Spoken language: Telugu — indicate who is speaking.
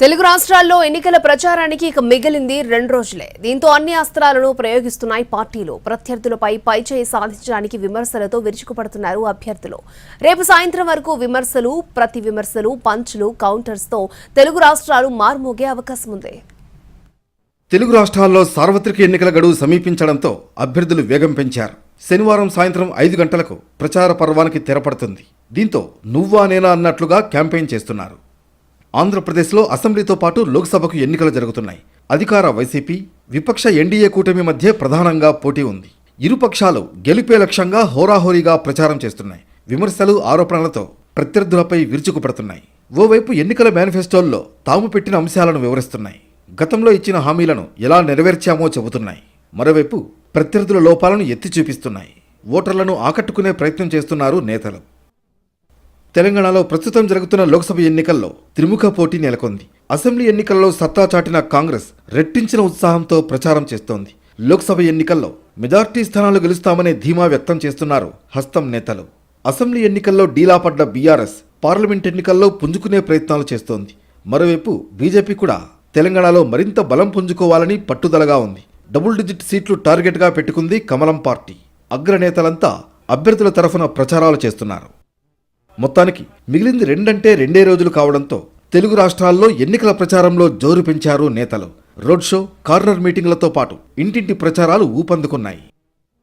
Speaker 1: తెలుగు రాష్ట్రాల్లో ఎన్నికల ప్రచారానికి ఇక మిగిలింది రెండు రోజులే. దీంతో అన్ని అస్త్రాలను ప్రయోగిస్తున్నాయి పార్టీలు. ప్రత్యర్థులపై పైచేయి సాధించడానికి విమర్శలతో విరుచుకుపడుతున్నారు అభ్యర్థులు. రేపు సాయంత్రం వరకు విమర్శలు ప్రతి విమర్శలు పంచ్లు కౌంటర్స్తో తెలుగు రాష్ట్రాలు మార్మోగే అవకాశం ఉంది.
Speaker 2: తెలుగు రాష్ట్రాల్లో సార్వత్రిక ఎన్నికల గడువు సమీపించడంతో అభ్యర్థులు వేగం పెంచారు. శనివారం సాయంత్రం ఐదు గంటలకు ప్రచార పర్వానికి తెరపడుతుంది. దీంతో నువ్వా నేనా అన్నట్లుగా క్యాంపెయిన్ చేస్తున్నారు. ఆంధ్రప్రదేశ్లో అసెంబ్లీతో పాటు లోక్సభకు ఎన్నికలు జరుగుతున్నాయి. అధికార వైసీపీ విపక్ష ఎన్డీఏ కూటమి మధ్య ప్రధానంగా పోటీ ఉంది. ఇరు పక్షాలు గెలిపే లక్ష్యంగా హోరాహోరీగా ప్రచారం చేస్తున్నాయి. విమర్శలు ఆరోపణలతో ప్రత్యర్థులపై విరుచుకుపడుతున్నాయి. ఓవైపు ఎన్నికల మేనిఫెస్టోల్లో తాము పెట్టిన అంశాలను వివరిస్తున్నాయి. గతంలో ఇచ్చిన హామీలను ఎలా నెరవేర్చామో చెబుతున్నాయి. మరోవైపు ప్రత్యర్థుల లోపాలను ఎత్తి చూపిస్తున్నాయి. ఓటర్లను ఆకట్టుకునే ప్రయత్నం చేస్తున్నారు నేతలు. తెలంగాణలో ప్రస్తుతం జరుగుతున్న లోక్సభ ఎన్నికల్లో త్రిముఖ పోటీ నెలకొంది. అసెంబ్లీ ఎన్నికల్లో సత్తా చాటిన కాంగ్రెస్ రెట్టించిన ఉత్సాహంతో ప్రచారం చేస్తోంది. లోక్సభ ఎన్నికల్లో మెజార్టీ స్థానాలు గెలుస్తామనే ధీమా వ్యక్తం చేస్తున్నారు హస్తం నేతలు. అసెంబ్లీ ఎన్నికల్లో డీలాపడ్డ బీఆర్ఎస్ పార్లమెంట్ ఎన్నికల్లో పుంజుకునే ప్రయత్నాలు చేస్తోంది. మరోవైపు బీజేపీ కూడా తెలంగాణలో మరింత బలం పుంజుకోవాలని పట్టుదలగా ఉంది. డబుల్ డిజిట్ సీట్లు టార్గెట్గా పెట్టుకుంది కమలం పార్టీ. అగ్రనేతలంతా అభ్యర్థుల తరఫున ప్రచారాలు చేస్తున్నారు. మొత్తానికి మిగిలింది రెండంటే రెండే రోజులు కావడంతో తెలుగు రాష్ట్రాల్లో ఎన్నికల ప్రచారంలో జోరు పెంచారు నేతలు. రోడ్ షో కార్నర్ మీటింగ్లతో పాటు ఇంటింటి ప్రచారాలు ఊపందుకున్నాయి.